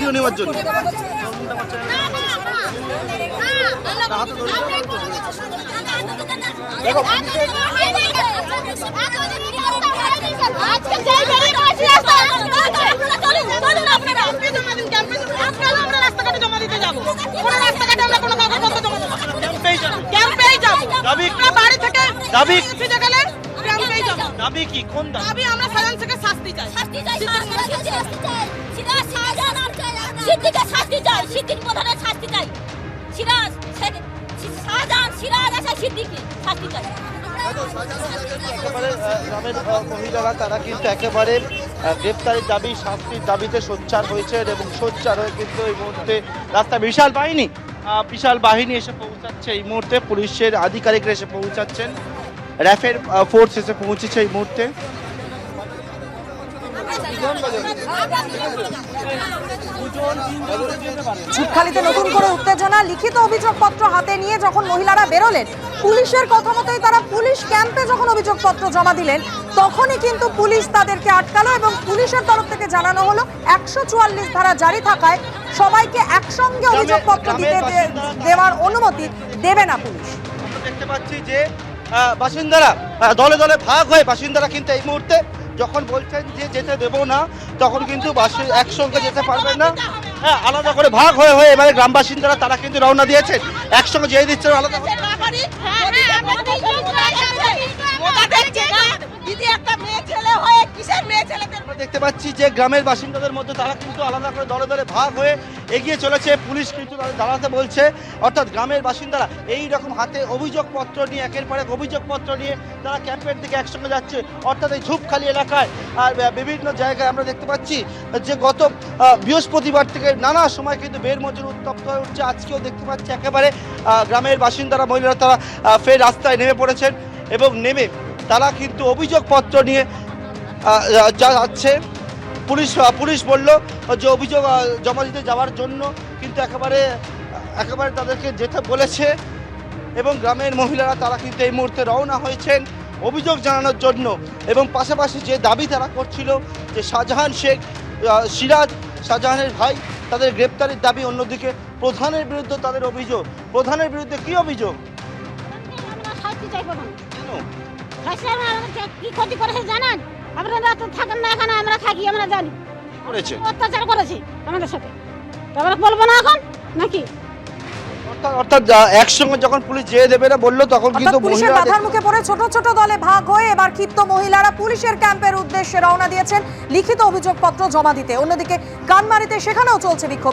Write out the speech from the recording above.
Video নেওয়ার জন্য দেবো বাড়ি থেকে গেলে কি কোন দাবি আমরা সাজান থেকে শাস্তি চাই শাস্তি চাই শাস্তি চাই সিদ্দিকের শাস্তি চাই, সিদ্দিক প্রধানের শাস্তি চাই। সিরাজ শাহজাহান, সিরাজ সিদ্দিকি শাস্তি চাই। তারা কিন্তু একেবারে গ্রেপ্তারের দাবি, শাস্তির দাবিতে সোচ্চার এবং সোচ্চার হয়ে কিন্তু এই মুহূর্তে রাস্তা বিশাল বাহিনী বিশাল বাহিনী এসে পৌঁছাচ্ছে এই মুহূর্তে, পুলিশের আধিকারিকরা এসে পৌঁছাচ্ছেন, র্যাফের ফোর্স এসে পৌঁছেছে এই মুহূর্তে। ঝুটখালিতে নতুন করে উত্তেজনা লিখিত অভিযোগপত্র হাতে নিয়ে যখন মহিলারা বেরোলেন পুলিশের কথা মতোই তারা পুলিশ ক্যাম্পে যখন অভিযোগপত্র জমা দিলেন তখনই কিন্তু পুলিশ তাদেরকে আটকালো এবং পুলিশের তরফ থেকে জানানো হলো একশো চুয়াল্লিশ ধারা জারি থাকায় সবাইকে একসঙ্গে অভিযোগপত্র দিতে দেওয়ার অনুমতি দেবে না পুলিশ। দেখতে পাচ্ছি যে বাসিন্দারা দলে দলে ভাগ হয়ে বাসিন্দারা কিন্তু এই মুহূর্তে যখন বলছেন যে যেতে দেব না তখন কিন্তু বাসে একসঙ্গে যেতে পারবেন না হ্যাঁ আলাদা করে ভাগ হয়ে হয়ে এবারে গ্রামবাসী যারা তারা কিন্তু রওনা দিয়েছেন একসঙ্গে যেয়ে দিচ্ছেন আলাদা করে। হয়ে আমরা দেখতে পাচ্ছি যে গ্রামের বাসিন্দাদের মধ্যে তারা কিন্তু আলাদা করে দলে দলে ভাগ হয়ে এগিয়ে চলেছে। পুলিশ কিন্তু দাঁড়াতে বলছে। অর্থাৎ গ্রামের বাসিন্দারা এই রকম হাতে অভিযোগপত্র নিয়ে, একের পর এক অভিযোগপত্র নিয়ে তারা ক্যাম্পের দিকে একসঙ্গে যাচ্ছে। অর্থাৎ এই ঝুপখালি এলাকায় আর বিভিন্ন জায়গায় আমরা দেখতে পাচ্ছি যে গত বৃহস্পতিবার থেকে নানা সময় কিন্তু বের মজুর উত্তপ্ত হয়ে উঠছে। আজকেও দেখতে পাচ্ছি একেবারে গ্রামের বাসিন্দারা, মহিলারা তারা ফের রাস্তায় নেমে পড়েছেন এবং নেমে তারা কিন্তু অভিযোগপত্র নিয়ে যা যাচ্ছে। পুলিশ পুলিশ বলল যে অভিযোগ জমা দিতে যাওয়ার জন্য কিন্তু একেবারে একেবারে তাদেরকে যেতে বলেছে এবং গ্রামের মহিলারা তারা কিন্তু এই মুহূর্তে রওনা হয়েছেন অভিযোগ জানানোর জন্য। এবং পাশাপাশি যে দাবি তারা করছিল যে শাহজাহান শেখ সিরাজ শাহজাহানের ভাই তাদের গ্রেপ্তারের দাবি অন্যদিকে প্রধানের বিরুদ্ধে তাদের অভিযোগ। প্রধানের বিরুদ্ধে কি অভিযোগ? কেন? কি ক্ষতি করেছে জানেন? আপনারা তো থাকেন না এখানে আমরা থাকি আমরা জানি। করেছে? অত্যাচার করেছে আমাদের সাথে। তো আমরা বলব না এখন নাকি? অর্থাৎ অর্থাৎ একসঙ্গে যখন পুলিশ যেয়ে দেবে না বলল তখন কিন্তু পুলিশের বাধার মুখে পড়ে ছোট ছোট দলে ভাগ হয়ে এবার ক্ষিপ্ত মহিলারা পুলিশের ক্যাম্পের উদ্দেশ্যে রওনা দিয়েছেন লিখিত অভিযোগপত্র জমা দিতে। অন্যদিকে কানমারিতে সেখানেও চলছে বিক্ষোভ।